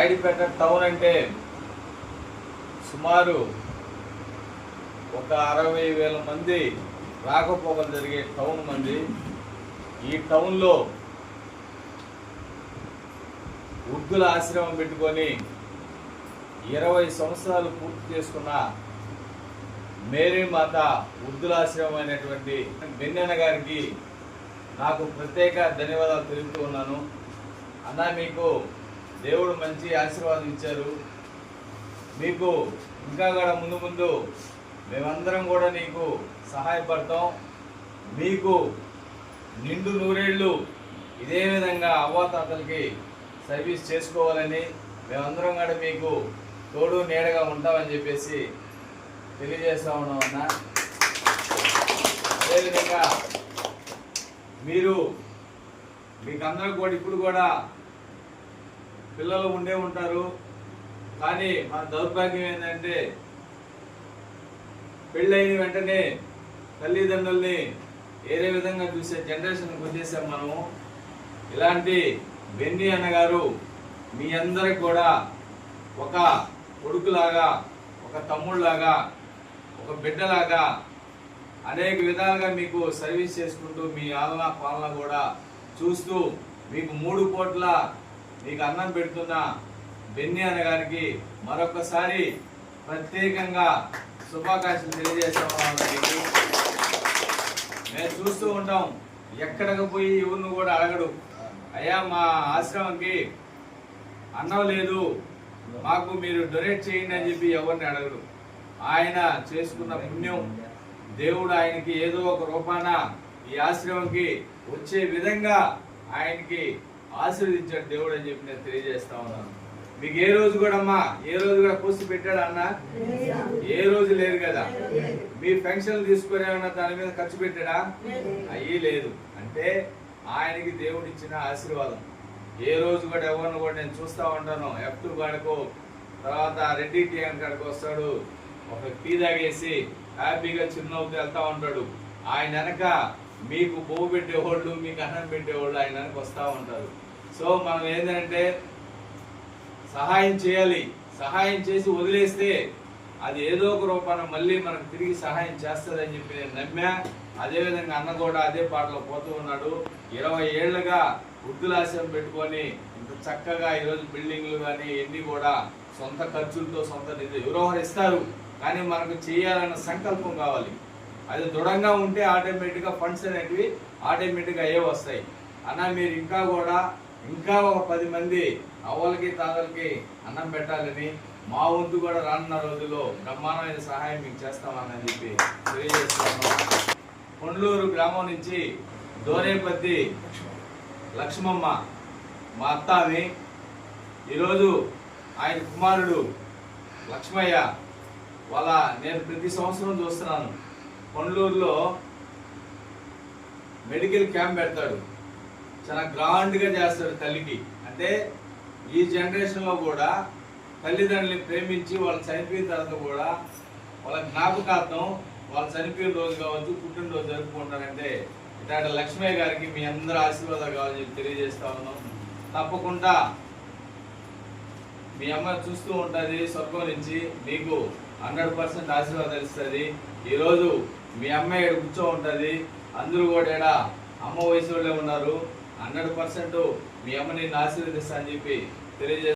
రాయుడిపేట town అంటే సుమారు ఒక అరవై వేల మంది రాకపోకలు జరిగే టౌన్ మంది. ఈ టౌన్లో వృద్ధుల ఆశ్రమం పెట్టుకొని ఇరవై సంవత్సరాలు పూర్తి చేసుకున్న మేరీ మాత వృద్ధుల ఆశ్రమం అయినటువంటి బెన్నెన్న గారికి నాకు ప్రత్యేక ధన్యవాదాలు తెలుపుతూ ఉన్నాను. అన్నా మీకు దేవుడు మంచి ఆశీర్వాదం ఇచ్చారు. మీకు ఇంకా కూడా ముందు ముందు మేమందరం కూడా నీకు సహాయపడతాం. మీకు నిండు నూరేళ్ళు ఇదే విధంగా అవ్వాతాతలకి సర్వీస్ చేసుకోవాలని మేమందరం కూడా మీకు తోడు నీడగా ఉంటామని చెప్పేసి తెలియజేస్తా ఉన్నాం అన్న. అదేవిధంగా మీరు మీకు అందరూ కూడా ఇప్పుడు కూడా పిల్లలు ఉండే ఉంటారు. కానీ మన దౌర్భాగ్యం ఏంటంటే పెళ్ళైన వెంటనే తల్లిదండ్రుల్ని వేరే విధంగా చూసే జనరేషన్కి వచ్చేసాం మనము. ఇలాంటి బెన్ని అన్నగారు మీ అందరికి కూడా ఒక కొడుకులాగా ఒక తమ్ముళ్ళలాగా ఒక బిడ్డలాగా అనేక విధాలుగా మీకు సర్వీస్ చేసుకుంటూ మీ ఆలన పాలన కూడా చూస్తూ మీకు మూడు కోట్ల మీకు అన్నం పెడుతున్న. బెన్ని అన్న గారికి మరొకసారి ప్రత్యేకంగా శుభాకాంక్షలు తెలియజేస్తాం మేము చూస్తూ ఉంటాం. ఎక్కడికి పోయి ఎవరిని కూడా అడగడు. అయ్యా మా ఆశ్రమంకి అన్నం లేదు. మాకు మీరు డొనేట్ చేయండి అని చెప్పి ఎవరిని అడగడు. ఆయన చేసుకున్న పుణ్యం. దేవుడు ఆయనకి ఏదో ఒక రూపాన ఈ ఆశ్రమంకి వచ్చే విధంగా ఆయనకి ఆశీర్వదించాడు దేవుడు అని చెప్పి నేను తెలియజేస్తా ఉన్నాను. మీకు ఏ రోజు కూడా అమ్మా ఏ రోజు కూడా పోస్ట్ పెట్టాడా అన్న? ఏ రోజు లేదు కదా. మీ తీసుకుని ఏమన్నా దాని మీద ఖర్చు పెట్టాడా? అయ్యి లేదు. అంటే ఆయనకి దేవుడు ఇచ్చిన ఆశీర్వాదం. ఏ రోజు కూడా ఎవరిని కూడా నేను చూస్తా ఉంటాను ఎఫ్ టూ కాడకు తర్వాత రెడ్డి టీఎం కాడకు వస్తాడు. ఒక టీ తాగేసి హ్యాపీగా చిరునవ్వుతో వెళ్తా ఉంటాడు. ఆయన వెనక మీకు పువ్వు పెట్టేవాళ్ళు మీకు అన్నం పెట్టేవాళ్ళు ఆయన వస్తూ ఉంటారు. సో మనం ఏంటంటే సహాయం చేయాలి. సహాయం చేసి వదిలేస్తే అది ఏదో ఒక రూపాన మళ్ళీ మనకు తిరిగి సహాయం చేస్తుందని చెప్పి నేను నమ్మా అదేవిధంగా అన్న కూడా అదే పాటలో పోతూ ఉన్నాడు. ఇరవై ఏళ్ళుగా వృద్ధులాశయం పెట్టుకొని ఇంత చక్కగా ఈరోజు బిల్డింగ్లు కానీ ఎన్ని కూడా సొంత ఖర్చులతో సొంత నిధి ఎవరెవరు ఇస్తారు. కానీ మనకు చేయాలన్న సంకల్పం కావాలి. అది దృఢంగా ఉంటే ఆటోమేటిక్గా ఫండ్స్ అనేటివి ఆటోమేటిక్గా అయ్యే వస్తాయి. అన్న మీరు ఇంకా కూడా ఇంకా ఒక పది మంది అవ్వలకి తాతలకి అన్నం పెట్టాలని మా వంతు కూడా రానున్న రోజుల్లో బ్రహ్మాండమైన సహాయం మీకు చేస్తామని చెప్పి తెలియజేస్తాను కొండలూరు గ్రామం నుంచి దోరేపత్తి లక్ష్మమ్మ మా అత్త అని ఈరోజు ఆయన కుమారుడు లక్ష్మయ్య వాళ్ళ నేను ప్రతి సంవత్సరం చూస్తున్నాను. కొండలూరులో మెడికల్ క్యాంప్ పెడతాడు. చాలా గ్రాండ్గా చేస్తాడు తల్లికి. అంటే ఈ జనరేషన్లో కూడా తల్లిదండ్రుల్ని ప్రేమించి వాళ్ళు చనిపోయిన తర్వాత కూడా వాళ్ళ జ్ఞాపకార్థం వాళ్ళు చనిపోయిన రోజు కావచ్చు పుట్టినరోజు జరుపుకుంటారంటే ఇట్లాంటి లక్ష్మయ్య గారికి మీ అందరూ ఆశీర్వాదాలు కావాలని చెప్పి తెలియజేస్తా ఉన్నాం. తప్పకుండా మీ అమ్మ చూస్తూ ఉంటుంది స్వర్గం నుంచి మీకు హండ్రెడ్ పర్సెంట్ ఆశీర్వాదాలు ఇస్తుంది. ఈరోజు మీ అమ్మాయి ఇక్కడ కూర్చో ఉంటుంది. అందరూ కూడా ఈడ అమ్మ వయసు వాళ్ళే ఉన్నారు. హండ్రెడ్ పర్సెంట్ మీ అమ్మ నిన్ను ఆశీర్వదిస్తా అని చెప్పి తెలియజే